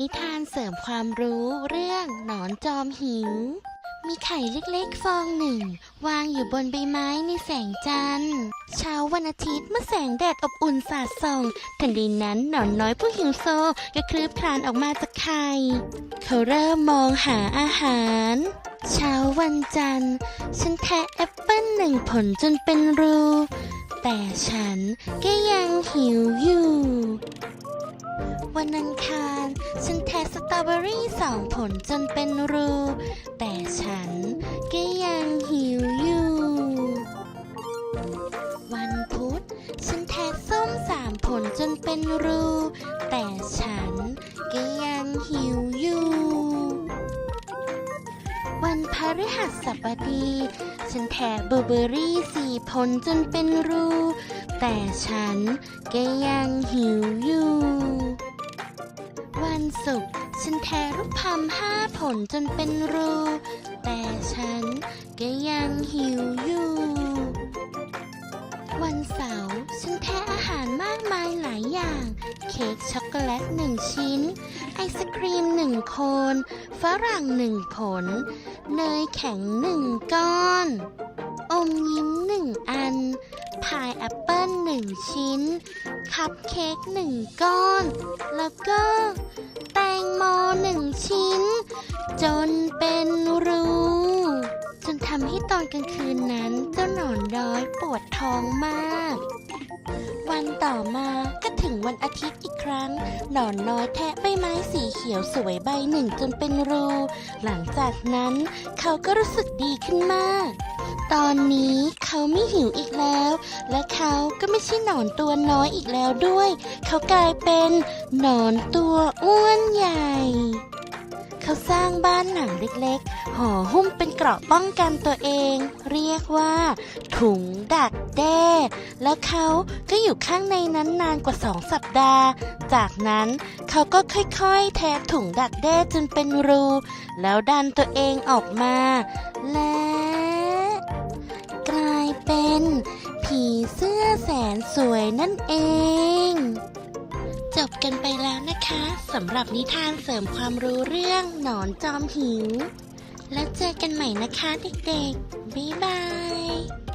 นิทานเสริมความรู้เรื่องหนอนจอมหิว มีไข่เล็กๆฟองหนึ่ง วางอยู่บนใบไม้ในแสงจันทร์ เช้าวันอาทิตย์เมื่อแสงแดดอบอุ่นสาดส่องทันใดนั้นหนอนน้อยผู้หิวโซก็คลืบคลานออกมาจากไข่เขาเริ่มมองหาอาหาร เช้าวันจันทร์ ฉันแทะแอปเปิ้ลหนึ่งผลจนเป็นรู แต่ฉันก็ยังหิวอยู่ วันอังคารฉันแทะสตรอเบอรี่สองผลจนเป็นรู แต่ฉันก็ยังหิวอยู่ วันพุธฉันแทะส้มสามผลจนเป็นรู แต่ฉันก็ยังหิว ฤหัสบดี ฉันแทะบลูเบอรี่สี่ผลจนเป็นรู แต่ฉันก็ยังหิวอยู่ วันศุกร์ฉันแทะลูกพลัมห้าผลจนเป็นรู แต่ฉันก็ยังหิวอยู่ วันเสาร์ฉันแทะอาหารมากมายหลายอย่าง เค้กช็อกโกแลตหนึ่งชิ้น ไอศครีมหนึ่งโคน ฝรั่งหนึ่งผล เนยแข็งหนึ่งก้อน อมยิ้มหนึ่งอัน พายแอปเปิ้ลหนึ่งชิ้น คัพเค้กหนึ่งก้อน แล้วก็ แตงโมหนึ่งชิ้น จนเป็นรูจนทำให้ตอนกลางคืนนั้นเจ้าหนอนน้อยปวดท้องมาก วันต่อมาก็ถึงวันอาทิตย์อีกครั้ง หนอนน้อยแทะใบไม้สีเขียวสวยใบหนึ่งจนเป็นรู หลังจากนั้นเขาก็รู้สึกดีขึ้นมาก ตอนนี้เขาไม่หิวอีกแล้ว และเขาก็ไม่ใช่หนอนตัวน้อยอีกแล้วด้วย เขากลายเป็นหนอนตัวอ้วนใหญ่ เขาสร้างบ้านหนังเล็กๆ ห่อหุ้มเป็นเกราะป้องกันตัวเอง เรียกว่า ถุงดักแด้ แล้วเขาก็อยู่ข้างในนั้นนานกว่าสองสัปดาห์ จากนั้นเขาก็ค่อยๆ แทะถุงดักแด้จนเป็นรู แล้วดันตัวเองออกมา และ กลายเป็น ผีเสื้อแสนสวยนั่นเอง จบกันไปแล้วนะคะสำหรับนิทานเสริมความรู้เรื่องหนอนจอมหิว แล้วเจอกันใหม่นะคะเด็กๆ บ๊ายบาย